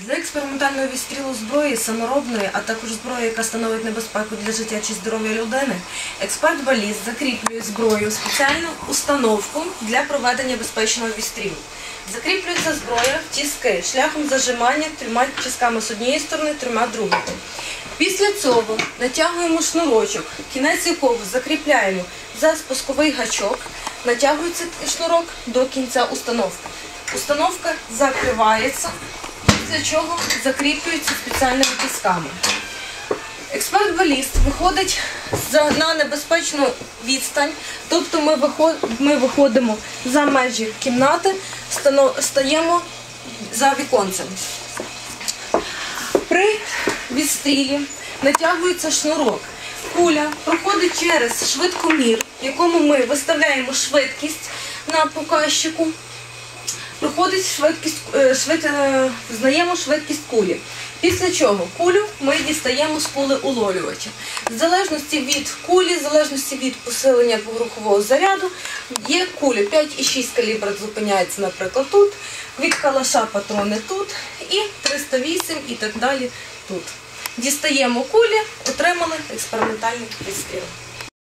Для експериментального відстрілу зброї саморобної, а також зброї, яка становить небезпеку для життя чи здоров'я людини, експерт баліст закріплює зброю спеціальну установку для проведення безпечного відстрілу. Закріплюється зброя в тіски шляхом зажимання трьома тісками з однієї сторони, трьома другої. Після цього натягуємо шнурочок, кінець якого закріпляємо за спусковий гачок, натягується шнурок до кінця установки. Установка закривається, після чого закріплюється спеціальними тисками. Експерт-баліст виходить на небезпечну відстань, тобто ми, виходимо за межі кімнати, стаємо за віконцем. При відстрілі натягується шнурок. Куля проходить через швидкомір, якому ми виставляємо швидкість на показчику. Проходить швидкість, е, швид, е, знаємо швидкість кулі. Після чого кулю ми дістаємо з кули уловлювача. В залежності від кулі, в залежності від посилення двохрухового заряду, є кулі 5,6 калібра зупиняється, наприклад, тут, від калаша патрони тут і 308 і так далі тут. Дістаємо кулі, отримали експериментальний відстріл.